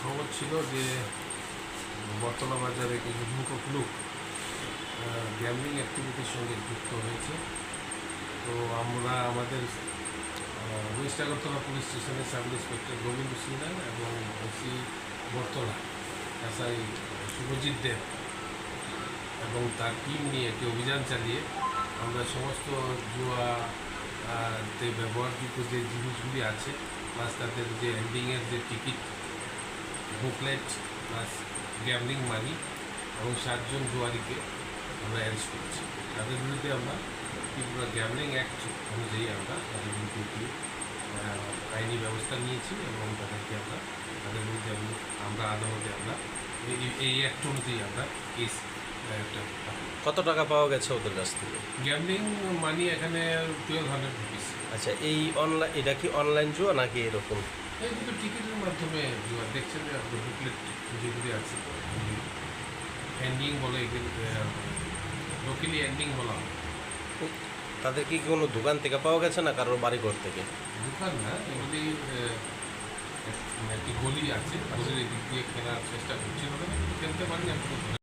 খবর ছিল যে বর্তমান বাজারে কিছু মুখক লোক গ্যামলিং অ্যাক্টিভিটির সঙ্গে যুক্ত হয়েছে তো আমরা আমাদের ওয়েস্ট আগরতলা পুলিশ স্টেশনের সাব ইন্সপেক্টর গোবিন্দ সিনহা এবং ওসি বর্তলা এসআই শুভজিৎ দেব এবং তার টিম নিয়ে একটি অভিযান চালিয়ে আমরা সমস্ত জুয়া তে ব্যবহারযোগ্য যে জিনিসগুলি আছে প্লাস তাদের যে এন্ডিংয়ের যে ticket booklet plus gambling money এবং সাতজন জুয়ারিকে আমরা অ্যারেস্ট করেছি। তাদের বিরুদ্ধে আমরা ত্রিপুরা গ্যামলিং অ্যাক্ট অনুযায়ী আমরা তাদের বিরুদ্ধে আইনি ব্যবস্থা নিয়েছি এবং তাদেরকে আমরা তাদের বিরুদ্ধে আমরা- আদালতে আমরা এই- অ্যাক্ট অনুযায়ী আমরা কেস একটা কত টাকা পাওয়া গেছে ওদের কাছ থেকে? গ্যামলিং মানি এখানে টুয়েলভ হান্ড্রেড রুপিস আচ্ছা এই অনলাইন এটা কি অনলাইন জুয়া নাকি এরকম? এই দুটো টিকিটের মাধ্যমে জুয়া দেখছেন যে আপনার বুকলেট যেগুলি আছে। এন্ডিং বলে এগুলি লোকালি হ্যান্ডিং বলা হয়। তাদের কি কোনো দোকান থেকে পাওয়া গেছে না কারোর বাড়ি ঘর থেকে? দোকান না আহ, এক- একটি গলি আছে গলির দিক দিয়ে কেনার চেষ্টা করছি খেলতে পারি এখন